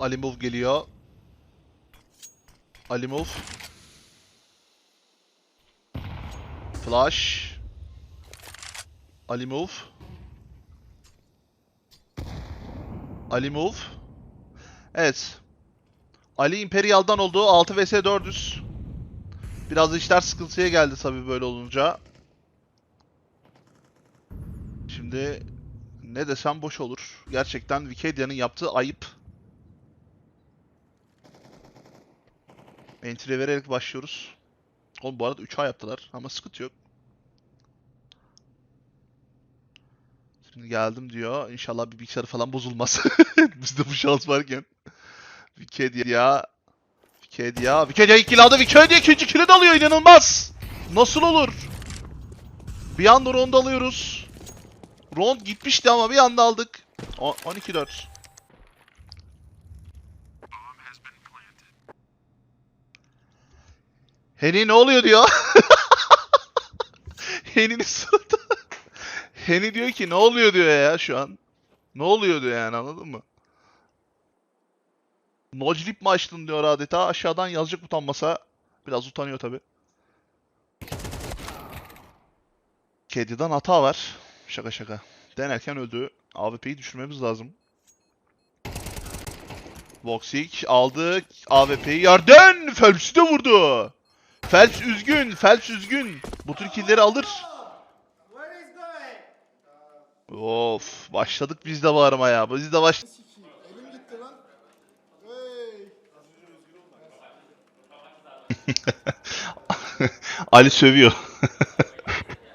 Alimov geliyor. Alimov. Flash. Alimov. Alimov. Evet. Ali Imperial'dan oldu. 6 vs 400. Biraz işler sıkıntıya geldi tabii böyle olunca. Şimdi ne desem boş olur. Gerçekten Wikedia'nın yaptığı ayıp. Entry vererek başlıyoruz. Oğlum bu arada 3A yaptılar ama sıkıntı yok. Şimdi geldim diyor. İnşallah bir bilgisayarı falan bozulmaz. Bizde bu şans varken. Wikidia. Wikidia. Wikidia ilk kill aldı. Wikidia ikinci kill'i de alıyor. İnanılmaz. Nasıl olur? Bir anda round alıyoruz. Round gitmişti ama bir anda aldık. O- 12-4. Henny ne oluyor diyor. Henny'nin suratı. Henny diyor ki ne oluyor diyor ya şu an. Ne oluyor diyor yani anladın mı? Noclip mi açtın diyor adeta. Aşağıdan yazacak utanmasa. Biraz utanıyor tabi. Kediden hata var. Şaka şaka. Denerken öldü. AWP'yi düşürmemiz lazım. Voxic aldık. AWP'yi yerden. Phelps'i de vurdu. Phelps üzgün. Phelps üzgün. Bu tür killleri alır. Of. Başladık biz de bağırmaya. Biz de baş... Ali sövüyor.